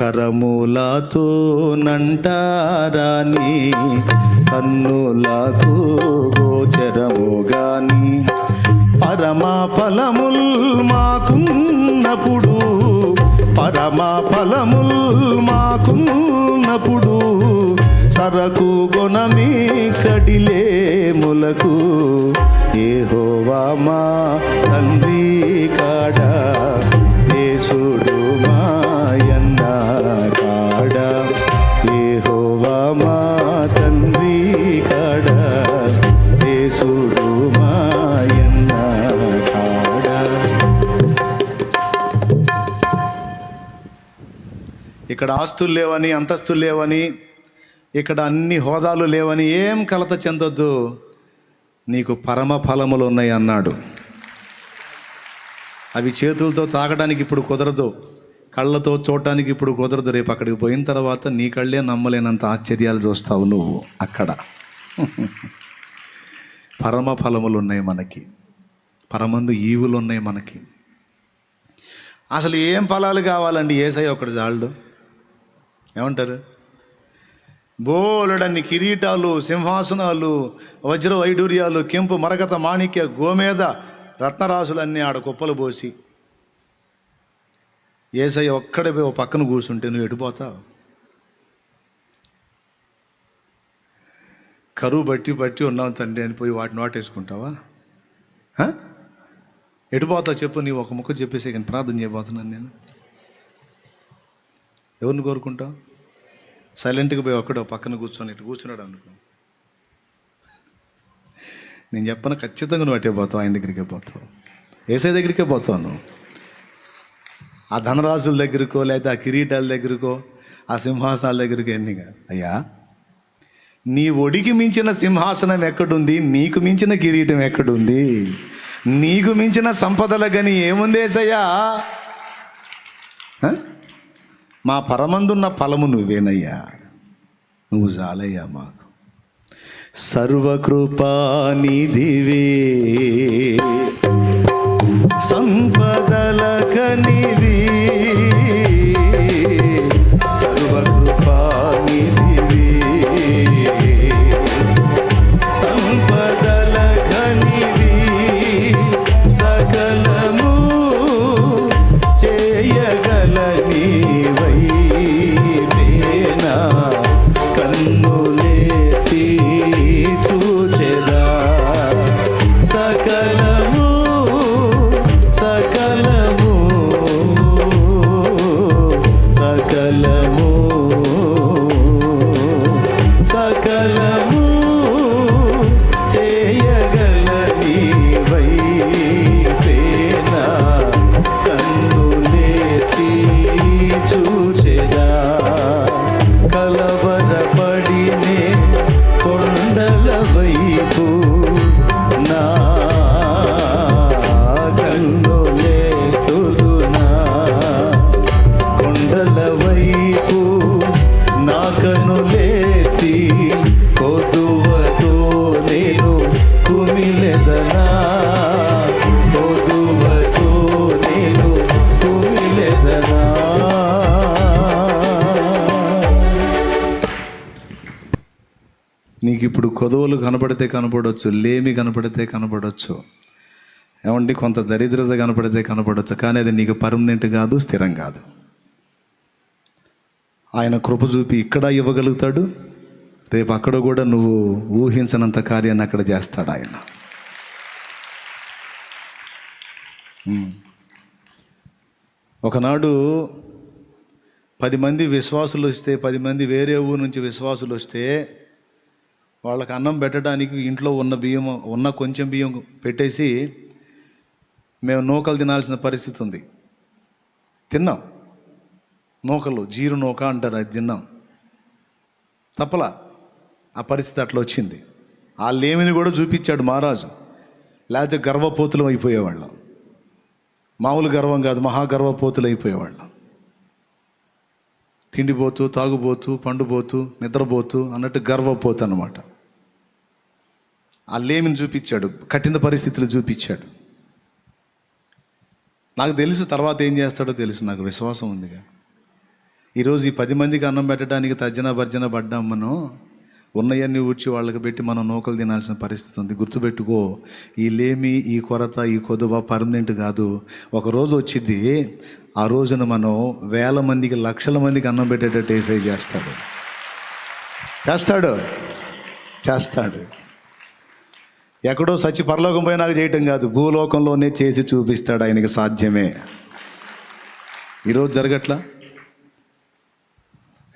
కరములతో నంటారాని కన్నులకు గోచరము గాని పరమా ఫలముల్ మాకున్నప్పుడు పరమా ఫలముల్ మాకున్నప్పుడు సరకు గుణమి కడిలే ములకు ఏహోవా మా తండ్రి ఇక్కడ ఆస్తులు లేవని అంతస్తులు లేవని ఇక్కడ అన్ని హోదాలు లేవని ఏం కలత చెందొద్దు. నీకు పరమ ఫలములు ఉన్నాయి అన్నాడు. అవి చేతులతో తాకడానికి ఇప్పుడు కుదరదు. కళ్ళతో చూడటానికి ఇప్పుడు కుదరదు. రేపు అక్కడికి పోయిన తర్వాత నీ కళ్ళే నమ్మలేనంత ఆశ్చర్యాలు చూస్తావు నువ్వు అక్కడ. పరమ ఫలములు ఉన్నాయి మనకి. పరమందు ఈవులు ఉన్నాయి మనకి. అసలు ఏం ఫలాలు కావాలండి? ఏసై ఒకటి చాలు ఏమంటారు? బోలెడన్ని కిరీటాలు సింహాసనాలు వజ్ర వైడూర్యాలు కెంపు మరకత మాణిక్య గోమేద రత్నరాశులన్నీ ఆడ కుప్పలు పోసి. ఏసయ్య ఒక్కడే పోయి ఓ పక్కన కూర్చుంటే నువ్వు ఎడిపోతావు కరువు బట్టి బట్టి ఉన్నావు తండ్రి అని పోయి వాటిని వాటేసుకుంటావా? ఎటుపోతావు చెప్పు నీవు ఒక ముక్క చెప్పేసి కానీ ప్రార్థన చేయబోతున్నాను నేను. ఎవరిని కోరుకుంటావు? సైలెంట్గా పోయి ఒక్కడో పక్కన కూర్చొని ఇటు కూర్చున్నాడు అనుకో. నేను చెప్పను ఖచ్చితంగా నువ్వు అటే పోతావు ఆయన దగ్గరికే పోతావు. ఏసై దగ్గరికే పోతావు నువ్వు. ఆ ధనరాజుల దగ్గరకో లేదా ఆ కిరీటాల దగ్గరకో ఆ సింహాసనాల దగ్గరికి ఎన్నిగా అయ్యా నీ ఒడికి మించిన సింహాసనం ఎక్కడుంది? నీకు మించిన కిరీటం ఎక్కడుంది? నీకు మించిన సంపదల గని ఏముంది ఏసయ్యా? మా పరమందున్న ఫలము నువ్వేనయ్యా. నువ్వు జాలయ్యా మాకు. సర్వకృపానిధివే. సంపదల నీకు ఇప్పుడు కొదవలు కనపడితే కనపడవచ్చు లేమి కనపడితే కనపడవచ్చు ఏమండి కొంత దరిద్రత కనపడితే కనపడవచ్చు కానీ అది నీకు పర్మనెంట్ కాదు స్థిరం కాదు. ఆయన కృప చూపి ఇక్కడ ఇవ్వగలుగుతాడు రేపు అక్కడ కూడా నువ్వు ఊహించనంత కార్యాన్ని అక్కడ చేస్తాడు ఆయన. ఒకనాడు పది మంది విశ్వాసులు వస్తే పది మంది వేరే ఊరు నుంచి విశ్వాసులు వస్తే వాళ్ళకి అన్నం పెట్టడానికి ఇంట్లో ఉన్న బియ్యం ఉన్న కొంచెం బియ్యం పెట్టేసి మేము నూకలు తినాల్సిన పరిస్థితి ఉంది. తిన్నాం. నూకలు జీరు నూక అంటారు అది తిన్నాం. తప్పలా. ఆ పరిస్థితి అట్లా వచ్చింది. ఆ లేమిని కూడా చూపించాడు మహారాజు. లేకపోతే గర్వపోతులం అయిపోయేవాళ్ళం. మామూలు గర్వం కాదు మహాగర్వపోతులు అయిపోయేవాళ్ళం తిండిపోతూ తాగుబోతూ పండుపోతూ నిద్రపోతూ అన్నట్టు గర్వపోతు అనమాట ఆ లేమిని చూపించాడు కఠిన పరిస్థితులు చూపించాడు. నాకు తెలుసు తర్వాత ఏం చేస్తాడో తెలుసు నాకు విశ్వాసం ఉందిగా. ఈరోజు ఈ పది మందికి అన్నం పెట్టడానికి తర్జన భర్జన పడ్డాం మనం ఉన్నయన్ని ఊడ్చి వాళ్ళకి పెట్టి మనం నూకలు తినాల్సిన పరిస్థితి ఉంది. గుర్తుపెట్టుకో ఈ లేమి ఈ కొరత ఈ కొదువ పర్మనెంట్ కాదు. ఒకరోజు వచ్చింది ఆ రోజున మనం వేల మందికి లక్షల మందికి అన్నం పెట్టేటట్టు ఏసై చేస్తాడు. చేస్తాడు. చేస్తాడు. ఎక్కడో సచి పరలోకం పోయినాక చేయటం కాదు. భూలోకంలోనే చేసి చూపిస్తాడు ఆయనకి సాధ్యమే. ఈరోజు జరగట్లా?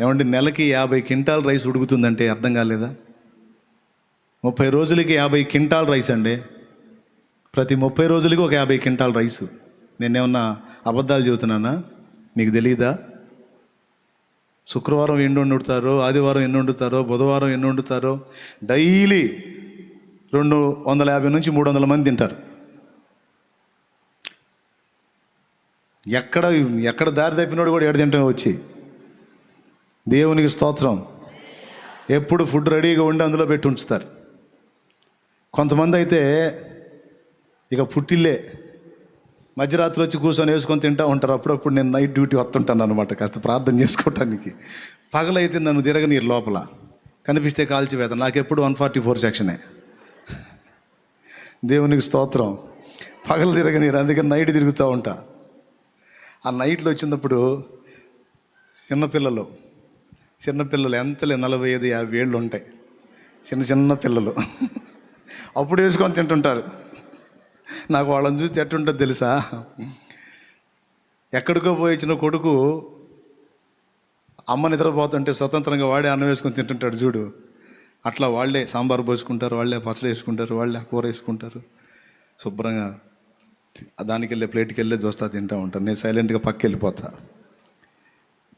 ఏమంటే నెలకి యాభై క్వింటాల్ రైస్ ఉడుకుతుందంటే అర్థం కాలేదా? ముప్పై రోజులకి యాభై క్వింటాల్ రైస్ అండి. ప్రతి ముప్పై రోజులకి ఒక యాభై క్వింటాల్ రైసు. నేనేమన్నా అబద్ధాలు చెబుతున్నానా? నీకు తెలియదా శుక్రవారం ఎన్ని వండుతారో ఆదివారం ఎన్ని వండుతారో బుధవారం ఎన్ని వండుతారో డైలీ రెండు వందల యాభై నుంచి మూడు వందల మంది తింటారు. ఎక్కడ ఎక్కడ దారి తప్పినోడు కూడా ఏడు తింటాం వచ్చి. దేవునికి స్తోత్రం. ఎప్పుడు ఫుడ్ రెడీగా ఉండి అందులో పెట్టి ఉంచుతారు. కొంతమంది అయితే ఇక పుట్టిల్లే. మధ్యరాత్రి వచ్చి కూర్చొని వేసుకొని తింటూ ఉంటారు. అప్పుడప్పుడు నేను నైట్ డ్యూటీ వస్తుంటాను అనమాట కాస్త ప్రార్థన చేసుకోవటానికి. పగలైతే నన్ను తిరగనీరు లోపల. కనిపిస్తే కాల్చివేత నాకు ఎప్పుడు వన్ ఫార్టీ ఫోర్ సెక్షనే. దేవునికి స్తోత్రం. పగలు తిరగనీరు. అందుకని నైట్ తిరుగుతూ ఉంటా. ఆ నైట్లో వచ్చినప్పుడు చిన్నపిల్లలు చిన్నపిల్లలు ఎంతలే నలభై ఐదు యాభై ఏళ్ళు ఉంటాయి. చిన్న చిన్న పిల్లలు. అప్పుడు వేసుకొని తింటుంటారు. నాకు వాళ్ళని చూసి ఎట్టుంటుంది తెలుసా? ఎక్కడికో పోయి వచ్చిన కొడుకు అమ్మ నిద్రపోతుంటే స్వతంత్రంగా వాడే అన్నం వేసుకొని తింటుంటాడు చూడు. అట్లా వాళ్ళే సాంబార్ పోసుకుంటారు వాళ్ళే పచ్చడి వేసుకుంటారు వాళ్ళే ఆ కూర వేసుకుంటారు. శుభ్రంగా దానికి వెళ్ళే ప్లేట్కి వెళ్ళే చూస్తా తింటూ ఉంటాను నేను సైలెంట్గా పక్క వెళ్ళిపోతా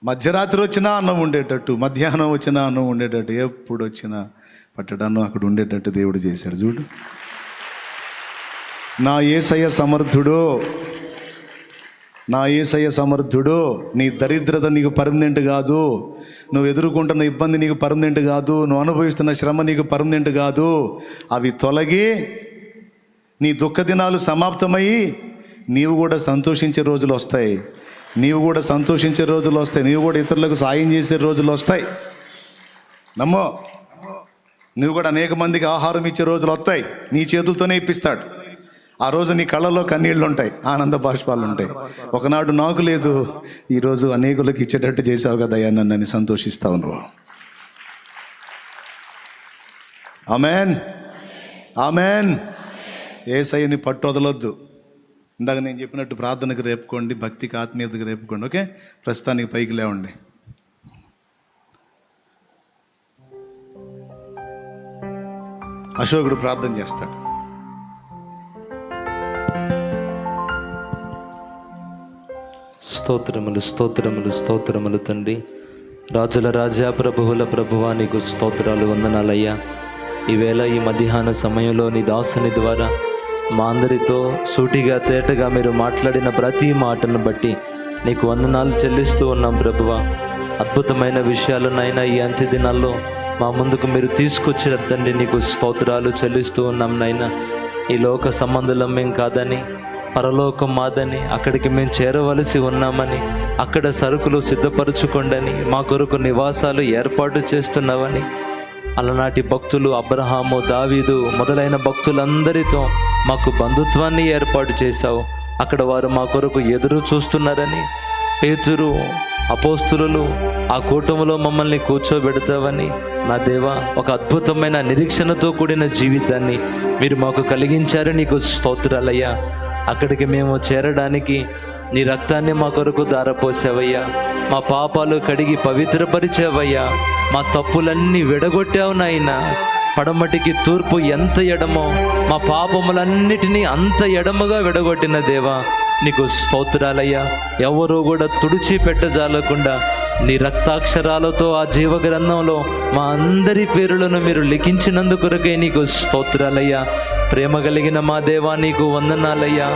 మధ్యరాత్రి వచ్చినా అన్నం ఉండేటట్టు మధ్యాహ్నం వచ్చినా అన్నం ఉండేటట్టు ఎప్పుడు వచ్చినా పట్టడాన్నం అక్కడ ఉండేటట్టు దేవుడు చేశాడు. చూడు. నా ఏసయ్య సమర్థుడు నా ఏసయ్య సమర్థుడు నీ దరిద్రత నీకు పర్మనెంట్ కాదు. నువ్వు ఎదుర్కొంటున్న ఇబ్బంది నీకు పర్మనెంట్ కాదు. నువ్వు అనుభవిస్తున్న శ్రమ నీకు పర్మనెంట్ కాదు. అవి తొలగి నీ దుఃఖ దినాలు సమాప్తమయ్యి నీవు కూడా సంతోషించే రోజులు వస్తాయి. నీవు కూడా సంతోషించే రోజులు వస్తాయి. నీవు కూడా ఇతరులకు సాయం చేసే రోజులు వస్తాయి. నమ్మో. నువ్వు కూడా అనేక మందికి ఆహారం ఇచ్చే రోజులు వస్తాయి. నీ చేతులతోనే ఇప్పిస్తాడు. ఆ రోజు నీ కళ్ళలో కన్నీళ్ళు ఉంటాయి. ఆనంద బాష్పాలు ఉంటాయి. ఒకనాడు నాకు లేదు. ఈరోజు అనేకులకు ఇచ్చేటట్టు చేసావు కదా అయ్యా నన్ను సంతోషిస్తావు నువ్వు. ఆమెన్. ఆమెన్. ఏసైని పట్టు వదలొద్దు ఇందాక నేను చెప్పినట్టు ప్రార్థనకు రేపుకోండి భక్తికి ఆత్మీయతకు రేపుకోండి ఓకే? ప్రస్తుతానికి పైకి లేవండి. అశోకుడు ప్రార్థన చేస్తాడు. స్తోత్రములు స్తోత్రములు స్తోత్రములు తండ్రి. రాజుల రాజా ప్రభువుల ప్రభువా నీకు స్తోత్రాలు వందనాలయ్యా. ఈవేళ ఈ మధ్యాహ్న సమయంలో నీ దాసుని ద్వారా మా అందరితో సూటిగా తేటగా మీరు మాట్లాడిన ప్రతి మాటను బట్టి నీకు వందనాలు చెల్లిస్తూ ఉన్నాం ప్రభువ. అద్భుతమైన విషయాలనైనా ఈ అంత్య దినాల్లో మా ముందుకు మీరు తీసుకొచ్చిన తండ్రి నీకు స్తోత్రాలు చెల్లిస్తూ ఉన్నాం నైనా ఈ లోక సంబంధులం మేం కాదని పరలోకం మాదని అక్కడికి మేము చేరవలసి ఉన్నామని అక్కడ సరుకులు సిద్ధపరచుకోండని మా కొరకు నివాసాలు ఏర్పాటు చేస్తున్నావని అలనాటి భక్తులు అబ్రహాము దావీదు మొదలైన భక్తులందరితో మాకు బంధుత్వాన్ని ఏర్పాటు చేశావు. అక్కడ వారు మా కొరకు ఎదురు చూస్తున్నారని పేతురు అపోస్తులు ఆ కూటములో మమ్మల్ని కూర్చోబెడతావని నా దేవా ఒక అద్భుతమైన నిరీక్షణతో కూడిన జీవితాన్ని మీరు మాకు కలిగించారు నీకు స్తోత్రాలయ్యా. అక్కడికి మేము చేరడానికి నీ రక్తాన్ని మా కొరకు దారపోసావయ్యా మా పాపాలు కడిగి పవిత్రపరిచావయ్యా. మా తప్పులన్నీ విడగొట్టావు నాయనా. పడమటికి తూర్పు ఎంత ఎడమో మా పాపములన్నిటినీ అంత ఎడమగా విడగొట్టిన దేవా నీకు స్తోత్రాలయ్యా. ఎవరూ కూడా తుడిచి పెట్టజాలకుండా నీ రక్తాక్షరాలతో ఆ జీవ గ్రంథంలో మా అందరి పేరులను మీరు లిఖించినందుకొరకే నీకు స్తోత్రాలయ్యా. ప్రేమ కలిగిన మా దేవా నీకు వందనాలయ్యా.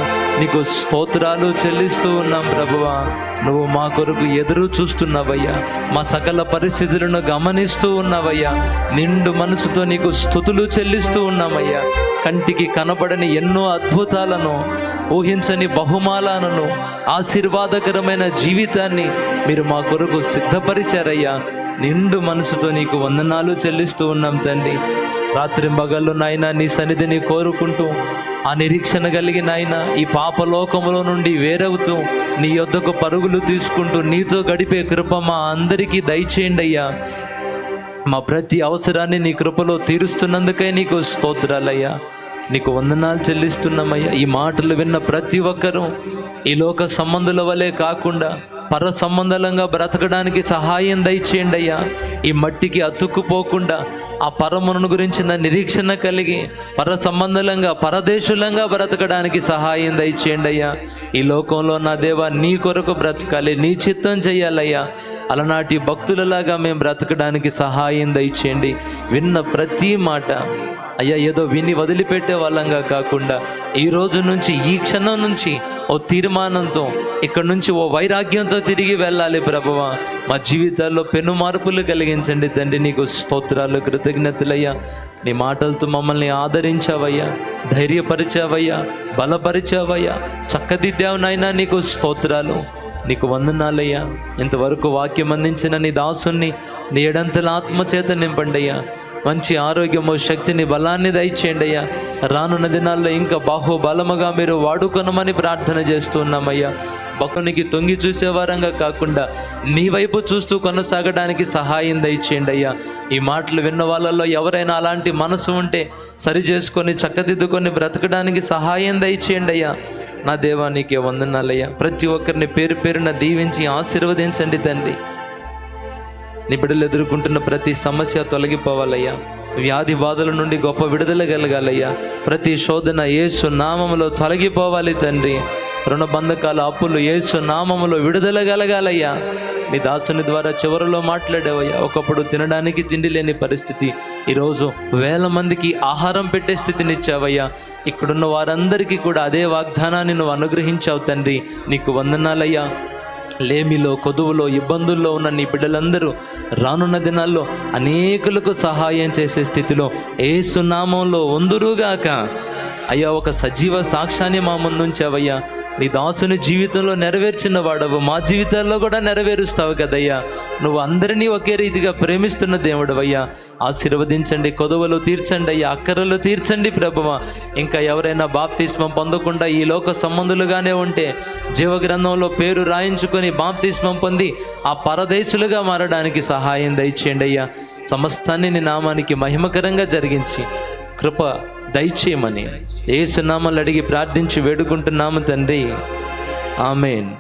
నీకు స్తోత్రాలు చెల్లిస్తూ ఉన్నాం ప్రభువా. నువ్వు మా కొరకు ఎదురు చూస్తున్నావయ్యా. మా సకల పరిస్థితులను గమనిస్తూ ఉన్నావయ్యా. నిండు మనసుతో నీకు స్థుతులు చెల్లిస్తూ ఉన్నామయ్యా. కంటికి కనపడని ఎన్నో అద్భుతాలను ఊహించని బహుమాలను ఆశీర్వాదకరమైన జీవితాన్ని మీరు మా కొరకు సిద్ధపరిచారయ్యా. నిండు మనసుతో నీకు వందనాలు చెల్లిస్తూ ఉన్నాం తండ్రి. రాత్రి మగళ్ళు నాయన నీ సన్నిధిని కోరుకుంటూ ఆ నిరీక్షణ కలిగి ఆయన ఈ పాపలోకములో నుండి వేరవుతూ నీ యొద్దకు పరుగులు తీసుకుంటూ నీతో గడిపే కృప మా అందరికీ దయచేయండి అయ్యా. మా ప్రతి అవసరాన్ని నీ కృపలో తీరుస్తున్నందుకే నీకు స్తోత్రాలయ్యా నీకు వందనాలు చెల్లిస్తున్నామయ్యా. ఈ మాటలు విన్న ప్రతి ఒక్కరూ ఈ లోక సంబంధుల వలె కాకుండా పర సంబంధలంగా బ్రతకడానికి సహాయం దయచేయండి అయ్యా. ఈ మట్టికి అతుక్కుపోకుండా ఆ పరమును గురించిన నిరీక్షణ కలిగి పర సంబంధంగా పరదేశులంగా బ్రతకడానికి సహాయం దయచేయండి అయ్యా. ఈ లోకంలో నా దేవా నీ కొరకు బ్రతకాలి నీ చిత్తం చేయాలయ్యా. అలనాటి భక్తులలాగా మేము బ్రతకడానికి సహాయం దయచేయండి. విన్న ప్రతి మాట. అయ్యా ఏదో విని వదిలిపెట్టే వాళ్ళంగా కాకుండా ఈ రోజు నుంచి ఈ క్షణం నుంచి ఓ తీర్మానంతో ఇక్కడ నుంచి ఓ వైరాగ్యంతో తిరిగి వెళ్ళాలి ప్రభువ. మా జీవితాల్లో పెను మార్పులు కలిగించండి తండ్రి. నీకు స్తోత్రాలు కృతజ్ఞతలయ్యా. నీ మాటలతో మమ్మల్ని ఆదరించావయ్యా. ధైర్యపరిచావయ్యా. బలపరిచావయ్యా. చక్కదిద్దావు నాయనా నీకు స్తోత్రాలు. నీకు వందనాలయ్యా. ఇంతవరకు వాక్యం అందించిన నీ దాసుని నీ ఎడంతల ఆత్మచేత మంచి ఆరోగ్యము శక్తిని బలాన్ని దయచేయండి అయ్యా రానున్న దినాల్లో ఇంకా బాహుబలముగా మీరు వాడుకొనమని ప్రార్థన చేస్తున్నామయ్యా భక్తునికి తొంగి చూసేవారంగా కాకుండా నీ వైపు చూస్తూ కొనసాగడానికి సహాయం దయచేయండి అయ్యా. ఈ మాటలు విన్న వాళ్ళల్లో ఎవరైనా అలాంటి మనసు ఉంటే సరి చేసుకొని చక్కదిద్దుకొని బ్రతకడానికి సహాయం దయచేయండి అయ్యా. నా దేవా నీకే వందనాలయ్యా ప్రతి ఒక్కరిని పేరు పేరున దీవించి ఆశీర్వదించండి తండ్రి. నీ బిడ్డలు ఎదుర్కొంటున్న ప్రతి సమస్య తొలగిపోవాలయ్యా. వ్యాధి బాధల నుండి గొప్ప విడుదల కలగాలయ్యా. ప్రతి శోధన యేసు నామములో తొలగిపోవాలి తండ్రి. రుణ బంధకాల అప్పులు యేసు నామములో విడుదల కలగాలయ్యా నీ దాసుని ద్వారా చివరిలో మాట్లాడేవయ్యా. ఒకప్పుడు తినడానికి తిండి లేని పరిస్థితి ఈరోజు వేల మందికి ఆహారం పెట్టే స్థితినిచ్చావయ్యా. ఇక్కడున్న వారందరికీ కూడా అదే వాగ్దానాన్ని నువ్వు అనుగ్రహించావు తండ్రి. నీకు వందనాలయ్యా. లేమిలో కొదువులో ఇబ్బందుల్లో ఉన్న నీ బిడ్డలందరూ రానున్న దినాల్లో అనేకులకు సహాయం చేసే స్థితిలో ఏ సునామంలో ఉందురుగాక. అయ్యా ఒక సజీవ సాక్ష్యాన్ని మా ముందుంచావయ్యా. నీ దాసుని జీవితంలో నెరవేర్చిన వాడవు మా జీవితాల్లో కూడా నెరవేరుస్తావు కదయ్యా. నువ్వు అందరినీ ఒకే రీతిగా ప్రేమిస్తున్న దేవుడవయ్యా. ఆశీర్వదించండి కొదవలు తీర్చండి అయ్యా అక్కరలు తీర్చండి ప్రభువ. ఇంకా ఎవరైనా బాప్తిస్మం పొందకుండా ఈ లోక సంబంధులుగానే ఉంటే జీవగ్రంథంలో పేరు రాయించుకొని బాప్తిస్మం పొంది ఆ పరదేశులుగా మారడానికి సహాయం దయచేయండి అయ్యా. సమస్తాన్ని నీ నామానికి మహిమకరంగా జరిగించి కృప దయచేయమని. ఏసునామాలు అడిగి ప్రార్థించి వేడుకుంటున్నాము తండ్రి. ఆమెన్.